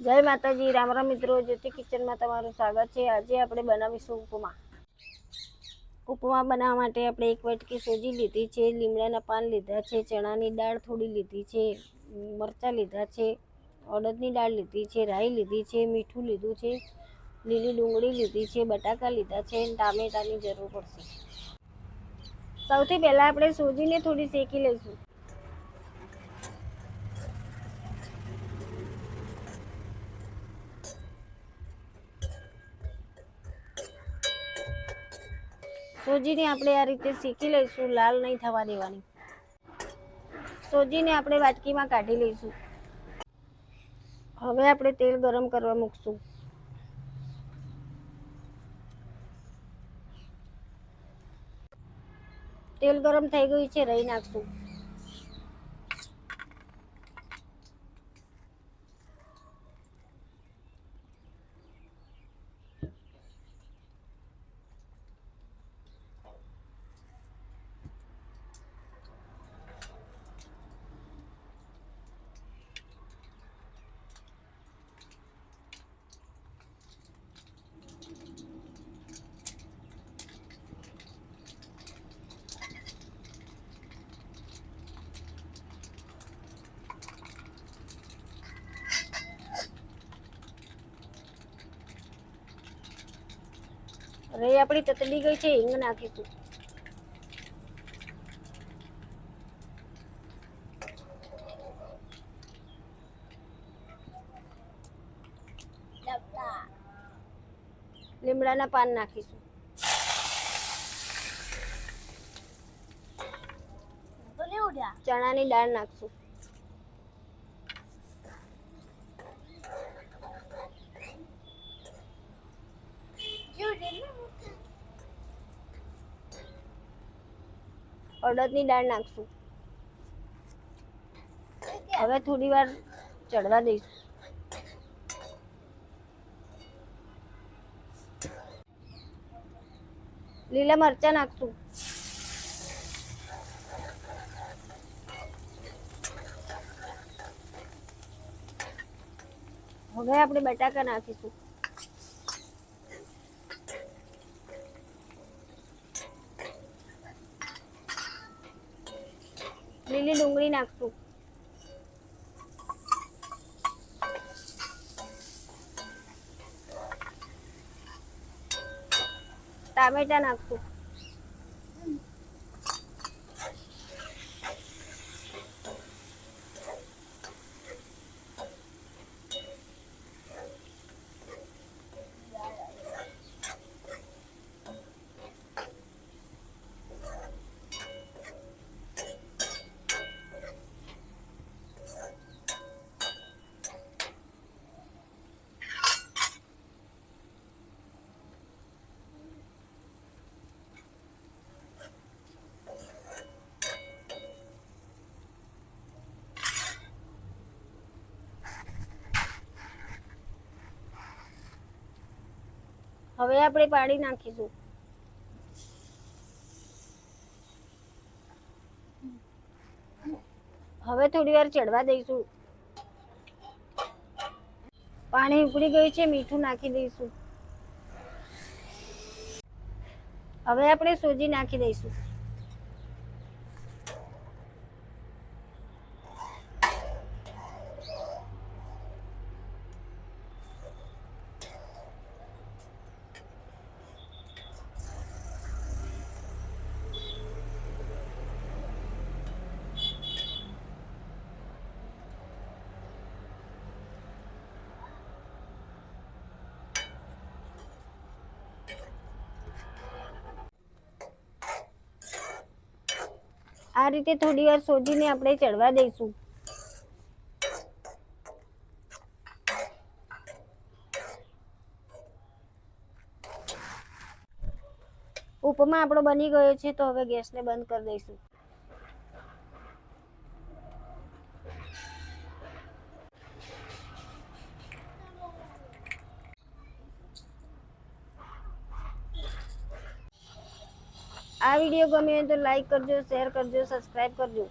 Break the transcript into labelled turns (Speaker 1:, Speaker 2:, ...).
Speaker 1: જય માતાજી, રામ રામ મિત્રો, જ્યોતિ કિચનમાં તમારું સ્વાગત છે. આજે આપણે બનાવીશું ઉપમા. ઉપમા બનાવવા માટે આપણે એક વાટકી સોજી લીધી છે, લીમડાના પાન લીધા છે, ચણાની દાળ થોડી લીધી છે, મરચાં લીધા છે, અડદની દાળ લીધી છે, રાઈ લીધી છે, મીઠું લીધું છે, લીલી ડુંગળી લીધી છે, બટાકા લીધા છે, અને ટામેટાની જરૂર પડશે. સૌથી પહેલાં આપણે સોજીને થોડી શેકી લઈશું. સોજીને આપણે આ રીતે શેકી લઈશું, લાલ નહીં થવા દેવાની. સોજીને આપણે વાટકીમાં કાઢી લઈશું. હવે આપણે તેલ ગરમ કરવા મૂકશું. તેલ ગરમ થઈ ગયું છે, રહી નાખશું. રહી આપણી તતડી ગઈ છે હિંગ નાખીશું લીમડાના પાન નાખીશું. ચણાની દાળ નાખશું. અડદની દાળ નાખશું. હવે થોડી વાર ચડવા દઈશું. લીલા મરચાં નાખશું. હવે આપણે બટાકા નાખીશું. લીલી ડુંગળી નાખશું. ટામેટા નાખશું. હવે આપણે પાણી નાખીશું. હવે થોડી વાર ચડવા દઈશું. પાણી ઉકળી ગયું છે, મીઠું નાખી દઈશું. હવે આપણે સોજી નાખી દઈશું. આ રીતે થોડી વાર સોજીને આપણે ચડવા દઈશું. ઉપમા આપણો બની ગયો છે, તો હવે ગેસને બંધ કરી દઈશું. આ વીડિયો ગમે તો લાઈક કરજો શેર કરજો સબસ્ક્રાઈબ કરજો.